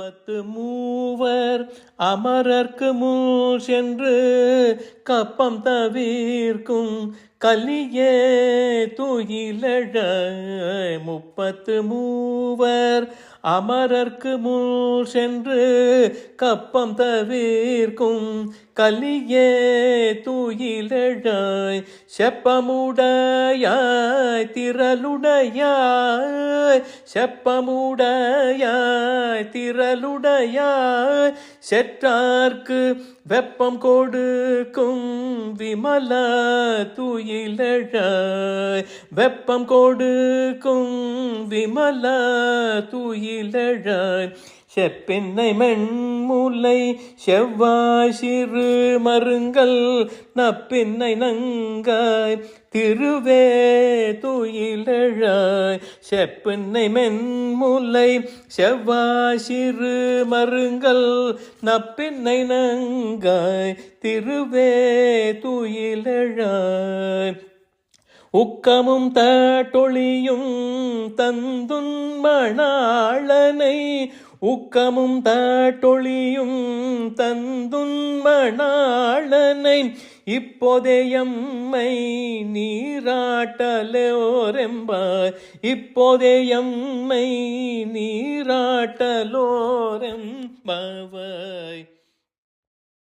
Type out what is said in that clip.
முப்பத்து மூவர் அமரர்க்கு முன் சென்று கப்பம் தவிர்க்கும் கலியே துயிலழ முப்பத்து மூவர் அமரர்க்கு முன் சென்று கப்பம் தவிர்க்கும் கலியே தூயிலழாய் செப்பமுடையாய் திரளுடையாய் செப்பமுடையாய் திரளுடையாய் செற்றார்க்கு வெப்பம் கொடுக்கும் விமல துயிலழ வெப்பம் கொடுக்கும் விமல துயிலழ செப்பெண்ணை மென்முலை செவ்வாய் சிறு மருங்கள் நப்பின்னை நங்காய் திருவே துயிலழாய். செப்பெண்ணை மென்முலை செவ்வாய் சிறு மருங்கள் நப்பின்னை நங்காய் திருவே துயிலழாய். உக்கமும் தட்டொழியும் தந்துன் மணாளனை உக்கமும் தாட்டொழியும் தந்துன்மணாளனை இப்போதேயம்மை நீராட்டலோரெம்பாய் இப்போதேயம்மை நீராட்டலோரெம்பாவாய்.